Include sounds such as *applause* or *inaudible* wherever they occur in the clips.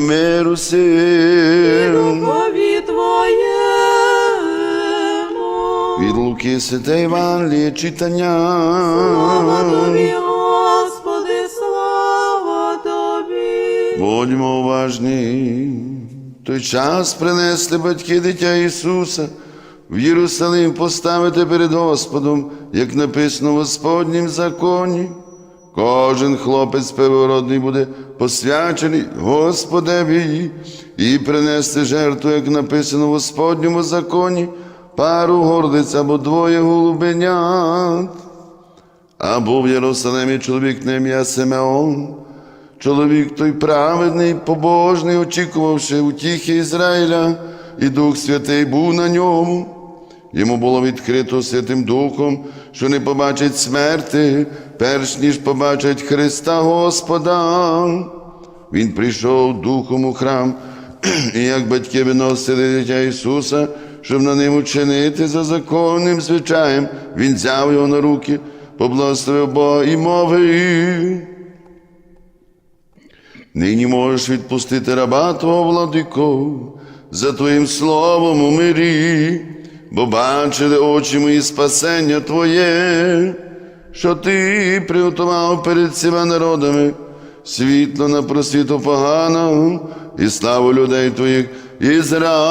миру сил. Духові Твоєму. Від Луки Святе Євангеліє читання. Слава Тобі, Господи, слава Тобі. Будьмо уважні. Той час принесли батьки дитя Ісуса в Єрусалим поставити перед Господом, як написано в Господнім законі. Кожен хлопець первородний буде посвячений Господеві і принести жертву, як написано в Господньому законі, пару гордиць або двоє голубенят. А був в Єрусалимі чоловік на ім'я Симеон, чоловік той праведний, побожний, очікувавши утіхи Ізраїля, і Дух Святий був на ньому. Йому було відкрито Святим Духом, що не побачить смерти, перш ніж побачить Христа Господа. Він прийшов духом у храм, і як батьки виносили дитя Ісуса, щоб на ним учинити за законним звичаєм, він взяв його на руки, поблагословив Бога і мовив. Нині можеш відпустити раба Твого владико, за Твоїм словом у мирі, бо бачили очі мої спасення Твоє, що Ти приготував перед всіма народами світло на просвіту погана і славу людей Твоїх Ізраїля.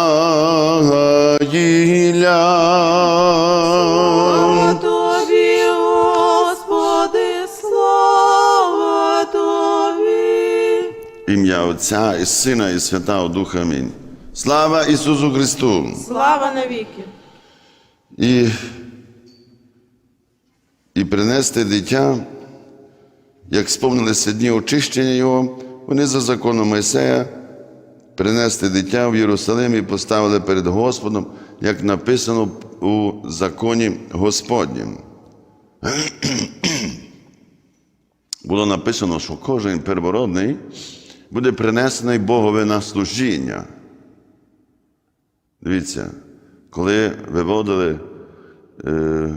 Тобі, Господи, слава Тобі. Ім'я Отця і Сина, і Святого Духа. Амінь. Слава Ісусу Христу! Слава навіки. І, і принести дитя, як сповнилися дні очищення Його, вони за законом Мойсея принести дитя в Єрусалим і поставили перед Господом, як написано у законі Господнім. *clears throat* Було написано, що кожен первородний буде принесений Богові на служіння. Дивіться, коли виводили,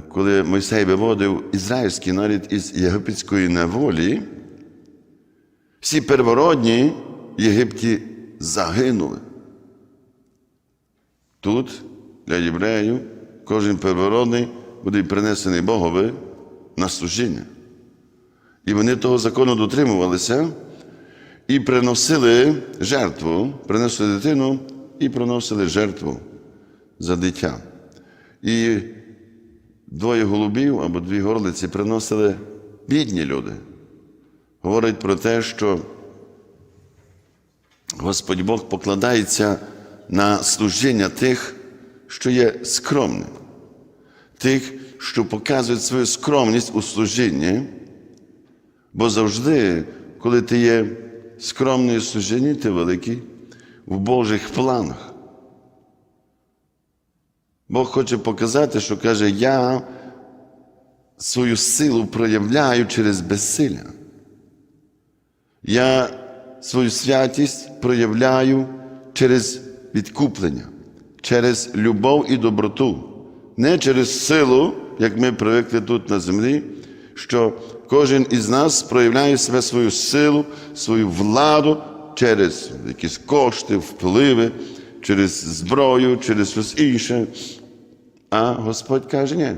коли Мойсей виводив ізраїльський народ із єгипетської неволі, всі первородні в Єгипті загинули. Тут для євреїв кожен первородний буде принесений Богові на служіння. І вони того закону дотримувалися і приносили жертву, принесли дитину і приносили жертву за дитя. І двоє голубів або дві горлиці приносили бідні люди. Говорить про те, що Господь Бог покладається на служіння тих, що є скромним, тих, що показують свою скромність у служінні. Бо завжди, коли ти є скромний у служінні, ти великий в Божих планах. Бог хоче показати, що каже, я свою силу проявляю через безсилля. Я свою святість проявляю через відкуплення, через любов і доброту, не через силу, як ми привикли тут на землі, що кожен із нас проявляє себе свою силу, свою владу через якісь кошти, впливи, через зброю, через щось інше. А Господь каже, ні,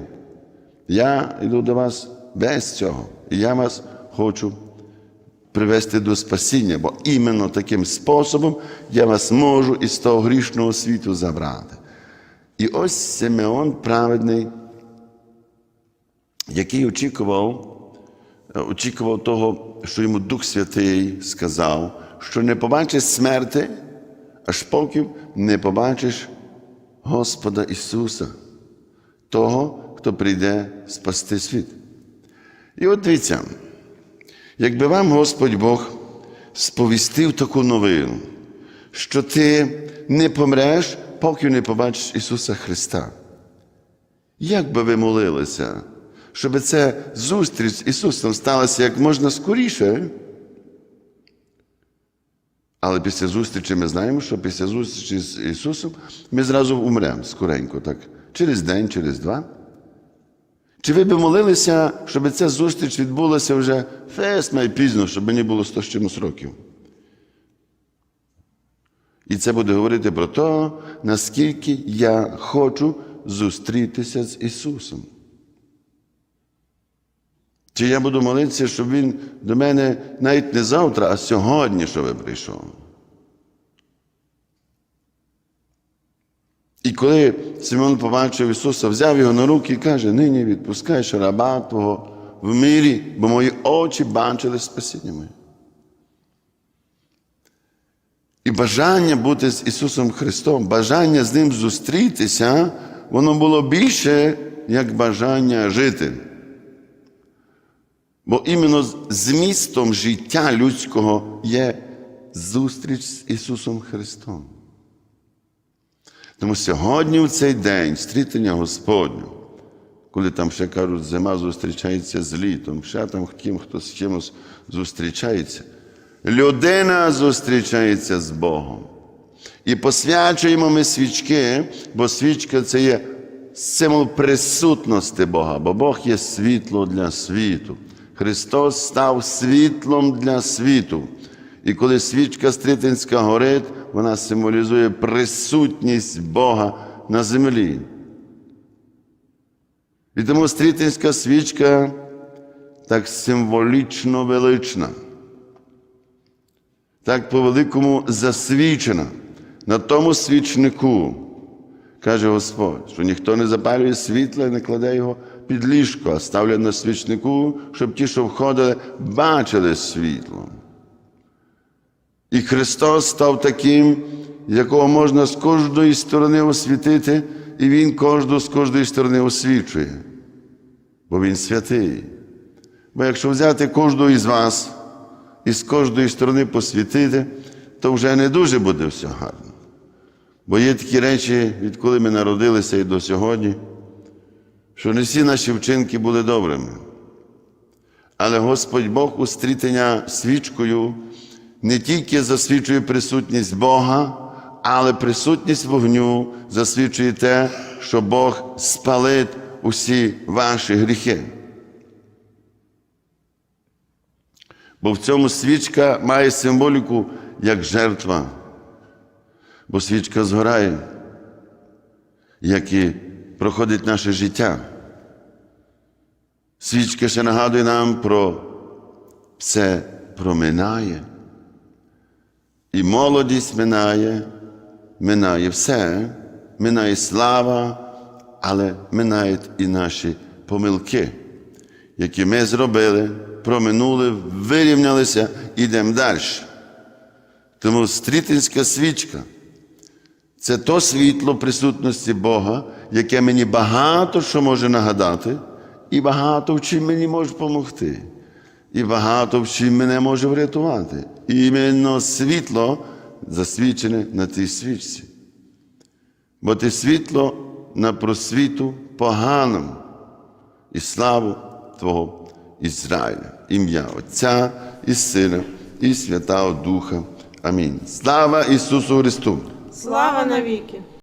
я йду до вас без цього. І я вас хочу привести до спасіння, бо іменно таким способом я вас можу із того грішного світу забрати. І ось Симеон праведний, який очікував, очікував того, що йому Дух Святий сказав, що не побачиш смерти, аж поки не побачиш Господа Ісуса, того, хто прийде спасти світ. І от дивіться, якби вам Господь Бог сповістив таку новину, що ти не помреш, поки не побачиш Ісуса Христа. Як би ви молилися, щоб ця зустріч з Ісусом сталася як можна скоріше? Але після зустрічі ми знаємо, що після зустрічі з Ісусом ми зразу умремо скоренько, так, через день, через два. Чи ви би молилися, щоб ця зустріч відбулася вже фест найпізно, щоб мені було 100 з чимось років? І це буде говорити про те, наскільки я хочу зустрітися з Ісусом. Чи я буду молитися, щоб Він до мене навіть не завтра, а сьогодні, щоб прийшов. І коли Симон побачив Ісуса, взяв його на руки і каже: нині відпускаєш раба Твого в мирі, бо мої очі бачили спасіння моє. І бажання бути з Ісусом Христом, бажання з Ним зустрітися, воно було більше, як бажання жити. Бо іменно змістом життя людського є зустріч з Ісусом Христом. Тому сьогодні, в цей день, стрітення Господню, коли там ще кажуть, зима зустрічається з літом, ще там ким хто з чимось зустрічається, людина зустрічається з Богом. І посвячуємо ми свічки, бо свічка це є символ присутності Бога, бо Бог є світло для світу. Христос став світлом для світу. І коли свічка стрітинська горить, вона символізує присутність Бога на землі. І тому стрітинська свічка так символічно велична, так по-великому засвічена на тому свічнику, каже Господь, що ніхто не запалює світла і не кладе його під ліжко, ставлять на свічнику, щоб ті, що входили, бачили світло. І Христос став таким, якого можна з кожної сторони освітити, і Він кожну з кожної сторони освічує, бо Він святий. Бо якщо взяти кожного із вас і з кожної сторони посвітити, то вже не дуже буде все гарно. Бо є такі речі, відколи ми народилися і до сьогодні, що не всі наші вчинки були добрими. Але Господь Бог у стрітення свічкою не тільки засвідчує присутність Бога, але присутність вогню засвідчує те, що Бог спалить усі ваші гріхи. Бо в цьому свічка має символіку як жертва, бо свічка згорає, як і проходить наше життя. Свічка ще нагадує нам про все проминає. І молодість минає, минає все, минає слава, але минають і наші помилки, які ми зробили, проминули, вирівнялися, йдемо далі. Тому стрітинська свічка це то світло присутності Бога, яке мені багато що може нагадати, і багато в чим мені може допомогти і багато в чим мене може врятувати. І іменно світло засвічене на тій свічці. Бо те світло на просвіту поганому і славу Твого Ізраїля, ім'я Отця і Сина, і Святого Духа. Амінь. Слава Ісусу Христу! Слава навіки!